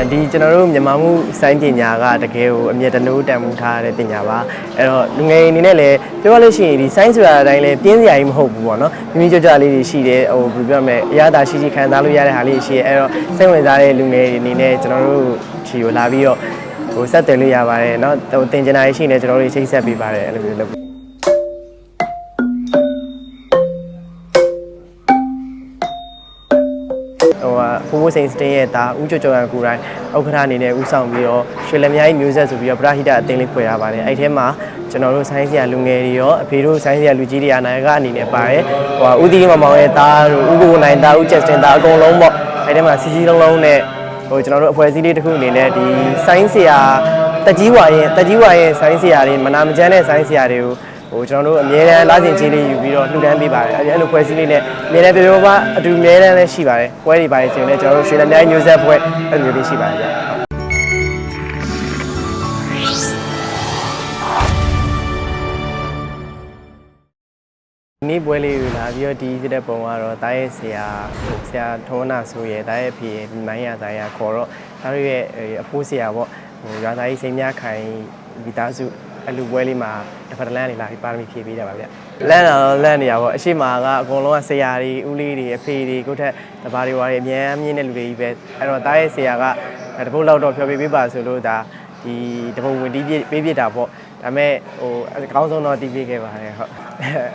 အဲဒီကျွန်တော်တို့မြန်မာမှုစိုင်းပညာကတကယ်ကိုအမြတ်တနိုးတန်မှုထားတဲ့ပညာပါအဲ့တော့လူငယ်အနေနဲ့လည်းပြောရလို့ရှိရင်ဒီစိုင်းဆိုတာအတိုင်းလည်းပြင်းစရာကြီးမဟုတ်ဘူးပေါ့နော်မိမိကြကြလေးတွေရှိတယ်ဟိုဘယ်လိုပြောမလဲအရသာရှိရှိခံစားလို့ရတဲ့ဟာလေးတွေရှိတယ်အဲ့တော့စိတ်ဝင်စားတဲ့လူငယ်တွေအနေနဲ့ကျွန်တော်တို့ခြေကိုလာပြီးတော့ဟိုဆက်သွယ်လို့ရပါတယ်เนาะဟိုတင်ကြနာရှိနေကျွန်တော်တို့ချိတ်ဆက်ပေးပါတယ်အဲ့လိုမျိုးလုပ် ဖိုးဖိုးစိန်စတင်းရဲ့ဒါဦးကျော်ကျော်ရန်ကိုယ်တိုင်ဥက္ကဋ္ဌအနေနဲ့ဦးဆောင်ပြီးတော့ရွှေလမြကြီးမျိုးဆက်ဆိုပြီးတော့ပရဟိတအသင်းလေးဖွဲ့ရပါတယ်အဲ့ထဲမှာကျွန်တော်တို့ဆိုင်းစရာလူငယ်တွေရောအဖေတို့ဆိုင်းစရာလူကြီးတွေအနာကအနေနဲ့ပါတယ်ဟိုဟာဦးတီမောင်မောင်ရဲ့သားတို့ဦးကိုနိုင်သားဦးချက်စတင်သားအကုန်လုံးပေါ့အဲ့ထဲမှာစီစီလုံးလုံးနဲ့ဟိုကျွန်တော်တို့အဖွဲ့အစည်းလေးတစ်ခုအနေနဲ့ဒီဆိုင်းစရာတက်ကြီးဝါရင်တက်ကြီးဝါရင်ဆိုင်းစရာတွေမနာမကျန်းတဲ့ဆိုင်းစရာတွေကို ဟိုကျွန်တော်တို့အမြဲတမ်းလာစဉ်ချင်းလေးယူပြီးတော့လှူဒန်းပေးပါတယ်အဲ့ဒီအဲ့လိုဖွဲ့စည်းလေးနဲ့အမြဲတမ်းပြောပြောပါအတူအမြဲတမ်းလည်းရှိပါတယ်ပွဲတွေပါတယ်ဆိုရင်လည်းကျွန်တော်တို့ရွှေလက်မြိုင်းမျိုးဆက်ပွဲအဲ့လိုမျိုးလေးရှိပါတယ်ဗျဒီနေ့ပွဲလေးကိုလာပြီးတော့ဒီဖြစ်တဲ့ပုံကတော့တားရဲ့ဆရာဟိုဆရာထုံးနာဆိုရယ်တားရဲ့ဖေရယ်ဒီမိုင်းရသားရခေါ်တော့တားရဲ့အဖိုးဆရာပေါ့ဟိုရွာသားကြီးစိန်မြခိုင်မိသားစု အလူပွဲလေးမှာတစ်ဖက်တစ်လမ်းနေလာပြီးပါရမီဖြည့်ပေးကြပါဗျလမ်းတော့လမ်းနေရပါအရှိမာကအကုန်လုံးကဆရာတွေဦးလေးတွေအဖေတွေကိုထက်တပါးတွေဝါတွေအများအမြင့်တဲ့လူတွေကြီးပဲအဲ့တော့တားရဲ့ဆရာကတပုတ်လောက်တော့ဖြောပြပေးပါဆိုလို့ဒါဒီတပုတ်ဝင်တီးပြပေးပြတာပေါ့ဒါပေမဲ့ဟိုအကောင်းဆုံးတော့တီးပေးခဲ့ပါတယ်ဟုတ်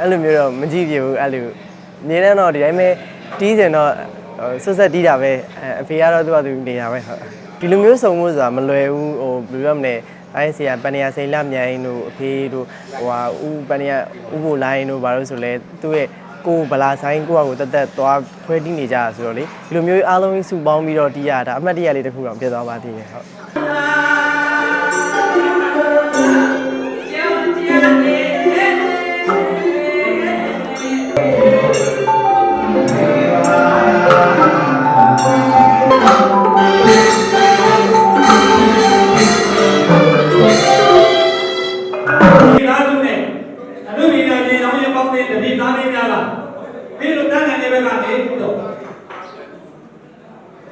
အဲ့လိုမျိုးတော့မကြည့်ပြဘူးအဲ့လိုနေတန်းတော့ဒီတိုင်းပဲတီးစင်တော့ဆွတ်ဆက်တီးတာပဲအဖေကတော့သူ့အတူနေတာပဲဟုတ်ဒီလိုမျိုးစုံမှုဆိုတာမလွယ်ဘူးဟိုဘယ်လိုပြောမလဲ အဲဆရာပန်နီယာစိန်လမြိုင်တို့အဖေတို့ဟိုဟာဦးပန်နီယာဦးဘိုလိုင်းတို့ဘာလို့ဆိုလဲသူ့ရဲ့ကိုဗလာဆိုင်ကိုကကိုတက်တက်သွားခွဲတီးနေကြတာဆိုတော့လေဒီလိုမျိုးအားလုံးကြီးစုပေါင်းပြီးတော့တီးရတာအမှတ်တရလေးတစ်ခုတော့ပြတ်သွားပါသေးတယ်ဟုတ်ဒီ ရှင်အောင်ရပေါင်းတဲ့တတိသားလေးများလားမင်းတို့တန်းတဲ့ဘက်ကနေပြီးတော့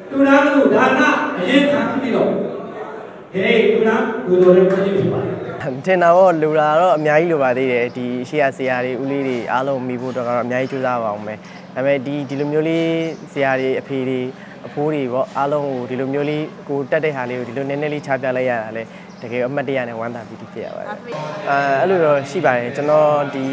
သူနာကဒါနအရင်ခံပြီးတော့ဟေးသူနာကိုယ်တော်ရဲ့ပြည်ဖြစ်ပါတယ်ထင်တာတော့လူလာတော့အများကြီးလိုပါသေးတယ်ဒီရှေ့ရဆရာတွေဦးလေးတွေအားလုံးမိဖို့တော့ကတော့အများကြီးကြိုးစားပါအောင်မယ်ဒါပေမဲ့ဒီဒီလိုမျိုးလေးဆရာတွေအဖေတွေအဖိုးတွေပေါ့အားလုံးကိုဒီလိုမျိုးလေးကိုတက်တဲ့ဟာလေးကိုဒီလိုနည်းနည်းလေးချပြလိုက်ရတာလေတကယ်အမှတ်တရနဲ့ဝမ်းသာပီတိဖြစ်ရပါတယ်အဲအဲ့လိုတော့ရှိပါတယ်ကျွန်တော်ဒီ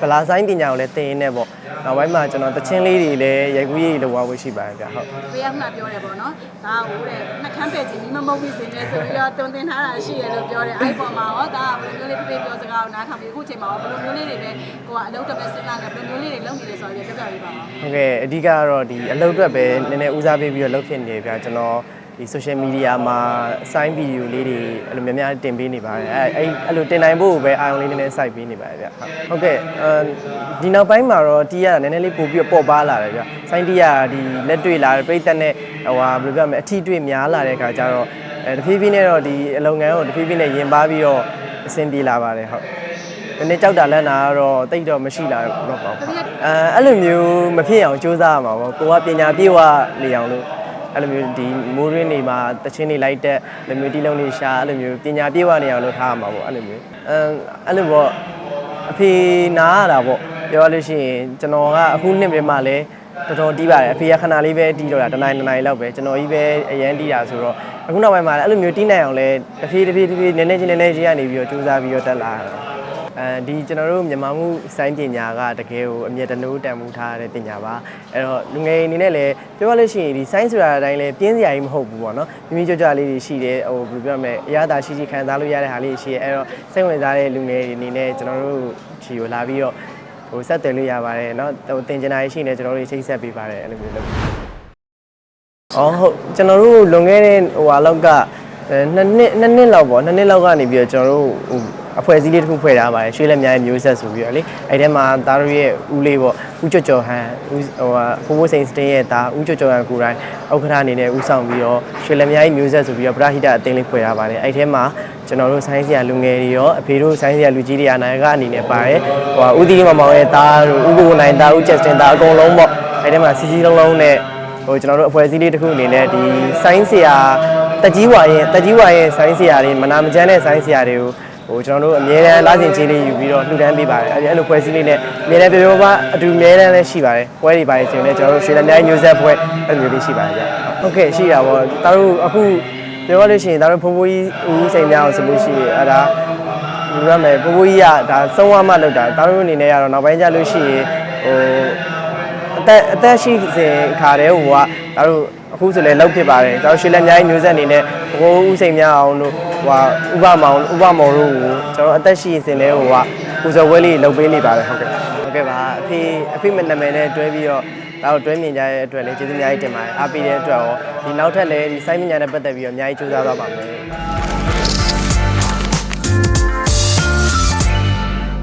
ဗလာဆိုင်ပညာကိုလည်းသင်ရင်းနဲ့ပေါ့နောက်ပိုင်းမှာကျွန်တော်တချင်းလေးတွေလည်းရိုက်ကူးရေးလောက်ဝဖို့ရှိပါတယ်ဗျဟုတ်ပေးရမှပြောတယ်ပေါ့နော်ဒါဟိုတဲ့နှက်ခမ်းပဲ့ကြီးမိမမုတ်ပြီးစင်နေဆိုပြီးတော့တုံတင်ထားတာရှိရလို့ပြောတယ်အဲ့ပေါ်မှာရောဒါဘယ်လိုမျိုးလေးပြေးပြောစကားကိုနားထောင်ပြီးအခုချိန်မှာရောဘယ်လိုမျိုးလေးတွေပဲကိုကအလုပ်တစ်ပဲစဉ်းစားနေဘယ်လိုမျိုးလေးတွေလုပ်နေလဲဆိုတော့ပြောပြပေးပါဦးဟုတ်ကဲ့အဓိကကတော့ဒီအလုပ်အတွက်ပဲနည်းနည်းဦးစားပေးပြီးတော့လုပ်ဖြစ်နေတယ်ဗျာကျွန်တော် ဒီ social media မှာစိုင်းဗီဒီယိုလေးတွေအဲ့လိုများများတင်ပေးနေပါတယ်အဲ့အဲ့အဲ့လိုတင်နိုင်ဖို့ကိုပဲအာရုံလေးနည်းနည်းစိုက်ပေးနေပါတယ်ဗျာဟုတ်ကဲ့အဲဒီနောက်ပိုင်းမှာတော့တီးရတာနည်းနည်းလေးပို့ပြီးတော့ပေါ့ပါလာတယ်ဗျာစိုင်းတီးရဒီလက်တွေ့လာတယ်ပြိသက်နဲ့ဟိုဟာဘယ်လိုပြောမလဲအထီးတွေ့များလာတဲ့အခါကျတော့အဲတဖြည်းဖြည်းနဲ့တော့ဒီအလုပ်ငန်းကိုတဖြည်းဖြည်းနဲ့ရင်ပါပြီးတော့အဆင်ပြေလာပါတယ်ဟုတ်နည်းနည်းကြောက်တာလန့်တာကတော့တိတ်တော့မရှိလာတော့ပါဘူးအဲအဲ့လိုမျိုးမဖြစ်အောင်ကြိုးစားရမှာပေါ့ကိုကပညာပြေဝနေအောင်လို့ အဲ့လိုမျိုးဒီမိုးရင်းနေမှာတချင်းနေလိုက်တဲ့အဲ့လိုမျိုးတီလုံးနေရှာအဲ့လိုမျိုးပညာပြေဝနေအောင်လုပ်ထားရမှာပေါ့အဲ့လိုမျိုးအဲအဲ့လိုပေါ့အဖေနားရတာပေါ့ပြောရလို့ရှိရင်ကျွန်တော်ကအခုနှစ်ပြမှလည်းတော်တော်တီးပါတယ်အဖေကခဏလေးပဲတီးတော့တာတစ်နိုင်တစ်နိုင်လောက်ပဲကျွန်တော်ကြီးပဲအရန်တီးတာဆိုတော့အခုနောက်ပိုင်းမှာလည်းအဲ့လိုမျိုးတီးနိုင်အောင်လဲတဖြည်းတဖြည်းတဖြည်းနည်းနည်းချင်းနည်းနည်းချင်းကနေပြီးတော့ကြိုးစားပြီးတော့တက်လာတာ အဲဒီကျွန်တော်တို့မြန်မာမှုစိုင်းပညာကတကယ်ကိုအမြတ်တနိုးတန်မှုထားတဲ့ပညာပါအဲ့တော့လူငယ်အနေနဲ့လည်းပြောရလို့ရှိရင်ဒီစိုင်းဆိုတာအတိုင်းလည်းပြင်းစရာကြီးမဟုတ်ဘူးပေါ့နော်မိမိကြကြလေးတွေရှိတယ်ဟိုဘယ်လိုပြောမလဲအရသာရှိရှိခံစားလို့ရတဲ့ဟာလေးတွေရှိတယ်အဲ့တော့စိတ်ဝင်စားတဲ့လူငယ်တွေအနေနဲ့ကျွန်တော်တို့ခြေကိုလာပြီးတော့ဟိုဆက်သွယ်လို့ရပါတယ်เนาะဟိုတင်ကြနာရှိနေကျွန်တော်တို့ချိတ်ဆက်ပေးပါတယ်အဲ့လိုမျိုးလုပ်အော်ဟုတ်ကျွန်တော်တို့လွန်ခဲ့တဲ့ဟိုဟာလောက်ကအဲနှစ်နှစ်နှစ်နှစ်လောက်ပေါ့နှစ်နှစ်လောက်ကနေပြီးတော့ကျွန်တော်တို့ဟို အဖွဲ့အစည်းလေးတစ်ခုဖွဲ့ထားပါတယ်ရွှေလက်မြိုင်မျိုးဆက်ဆိုပြီးတော့လေအဲ့ထဲမှာသားတို့ရဲ့ဦးလေးပေါ့ဦးကျော်ကျော်ဟန်ဦးဟိုဟာဖိုးဖိုးစိန်စတင်းရဲ့သားဦးကျော်ကျော်ဟန်ကိုယ်တိုင်ဥက္ကဋ္ဌအနေနဲ့ဦးဆောင်ပြီးတော့ရွှေလက်မြိုင်မျိုးဆက်ဆိုပြီးတော့ပရဟိတအသင်းလေးဖွဲ့ထားပါတယ်အဲ့ထဲမှာကျွန်တော်တို့ဆိုင်းစရာလူငယ်တွေရောအဖေတို့ဆိုင်းစရာလူကြီးတွေအနာကအနေနဲ့ပါတယ်ဟိုဟာဦးတီမောင်မောင်ရဲ့သားတို့ဦးကိုနိုင်သားဦးချက်စတင်သားအကုန်လုံးပေါ့အဲ့ထဲမှာစီစီလုံးလုံးနဲ့ဟိုကျွန်တော်တို့အဖွဲ့အစည်းလေးတစ်ခုအနေနဲ့ဒီဆိုင်းဆရာတက်ကြီးဝါရင်တက်ကြီးဝါရင်ဆိုင်းဆရာတွေမနာမကျန်းတဲ့ဆိုင်းဆရာတွေကို ဟိုကျွန်တော်တို့အမြဲတမ်းလာစဉ်ချင်းလေးယူပြီးတော့လှူဒန်းပေးပါတယ်အဲ့ဒီအဲ့လိုပွဲစည်းလေးနဲ့အမြဲတမ်းပြောပြောပါအတူအမြဲတမ်းလည်းရှိပါတယ်ပွဲတွေပါတယ်ဆိုရင်လည်းကျွန်တော်တို့ရွှေလမ်းမြိုင်မျိုးဆက်ပွဲအဲ့လိုလေးရှိပါတယ်ဗျဟုတ်ကဲ့ရှိတာပေါ့တာတို့အခုပြောရလို့ရှိရင်တာတို့ဖိုးဖိုးကြီးဦးစိန်များအောင်ဆိုလို့ရှိရင်အဲ့ဒါလူရမယ်ဖိုးဖိုးကြီးကဒါဆုံးဝမှလောက်တာတာတို့အနေနဲ့ကတော့နောက်ပိုင်းကျလို့ရှိရင်ဟိုအသက်အသက်ရှိစဉ်ခါတဲ့ဟိုကဒါတို့ အခုဆိုလည်းလောက်ဖြစ်ပါတယ်ကျွန်တော်ရွှေလက်မြိုင်းမျိုးဆက်အနေနဲ့ဘိုးဦးစိန်များအောင်တို့ဟိုကဥပမောင်ဥပမောင်တို့ကိုကျွန်တော်အသက်ရှိစဉ်လဲဟိုကပူဇော်ပွဲလေးလုပ်ပေးနေပါတယ်ဟုတ်ကဲ့ဟုတ်ကဲ့ပါအဖေအဖေမနာမည်နဲ့တွဲပြီးတော့ဒါတော့တွဲမြင်ကြတဲ့အတွက်လည်းကျေးဇူးအများကြီးတင်ပါတယ်အားပေးတဲ့အတွက်ရောဒီနောက်ထပ်လည်းဒီစိုင်းမညာနဲ့ပတ်သက်ပြီးတော့အများကြီးကြိုးစားသွားပါမယ်